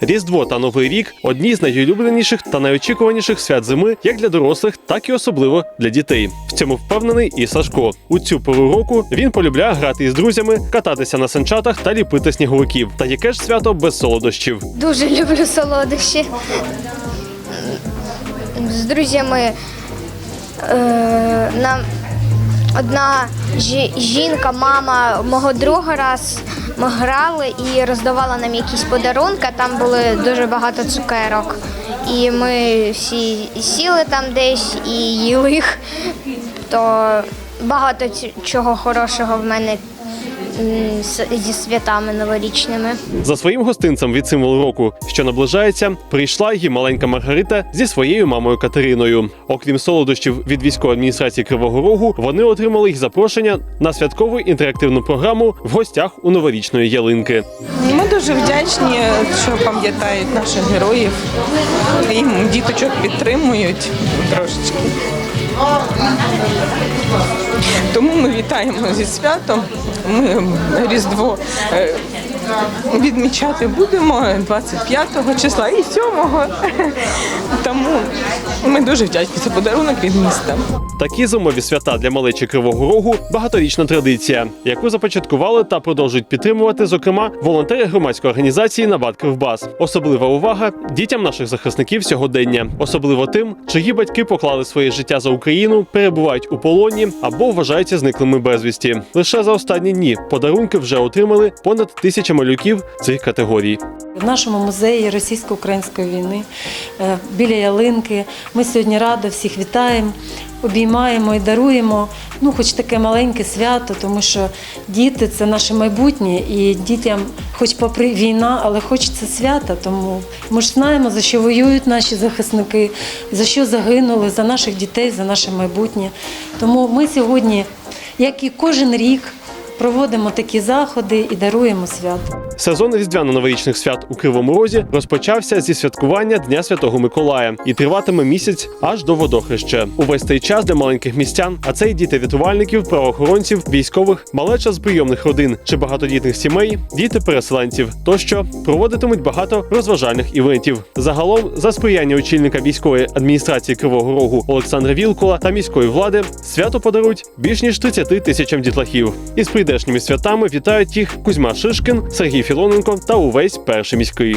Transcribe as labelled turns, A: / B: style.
A: Різдво та Новий рік одні з найулюбленіших та найочікуваніших свят зими як для дорослих, так і особливо для дітей. В цьому впевнений і Сашко. У цю пору року він полюбляє грати із друзями, кататися на санчатах та ліпити сніговиків. Та яке ж свято без солодощів?
B: Дуже люблю солодощі. З друзями е, нам одна жінка, мама мого друга раз ми грали і роздавала нам якісь подарунки. Там були дуже багато цукерок. І ми всі сіли там десь і їли їх. То багато чого хорошого в мене зі святами новорічними.
A: За своїм гостинцем від символу року, що наближається, прийшла її маленька Маргарита зі своєю мамою Катериною. Окрім солодощів від військової адміністрації Кривого Рогу, вони отримали їх запрошення на святкову інтерактивну програму в гостях у новорічної ялинки.
C: Дуже вдячні, що пам'ятають наших героїв. І діточок підтримують трошечки. Тому ми вітаємо зі святом. Ми Різдво е, відмічати будемо 25 числа і 7. Тому ми дуже вдячні за подарунок від міста.
A: Такі зимові свята для малечі Кривого Рогу багаторічна традиція, яку започаткували та продовжують підтримувати, зокрема, волонтери громадської організації Набат Кривбас. Особлива увага дітям наших захисників сьогодення, особливо тим, чиї батьки поклали своє життя за Україну, перебувають у полоні або вважаються зниклими безвісті. Лише за останні дні подарунки вже отримали понад тисяча малюків цих категорій.
D: В нашому музеї російсько-української війни е, біля ялинки. Ми сьогодні радо всіх вітаємо, обіймаємо і даруємо. Ну, хоч таке маленьке свято, тому що діти це наше майбутнє, і дітям, хоч попри війна, але хочеться свята. Тому ми ж знаємо, за що воюють наші захисники, за що загинули, за наших дітей, за наше майбутнє. Тому ми сьогодні, як і кожен рік, проводимо такі заходи і даруємо свято.
A: Сезон різдвяно-новорічних свят у Кривому Розі розпочався зі святкування Дня Святого Миколая і триватиме місяць аж до водохреща. Увесь цей час для маленьких містян, а це й діти рятувальників, правоохоронців, військових, малеча з прийомних родин чи багатодітних сімей, діти переселенців тощо проводитимуть багато розважальних івентів. Загалом, за сприяння очільника військової адміністрації Кривого Рогу Олександра Вілкула та міської влади, свято подарують більш ніж 30 тисячам дітлахів. Із прийдешніми святами вітають їх Кузьма Шишкін, Сергій Філоненко та увесь перший міський.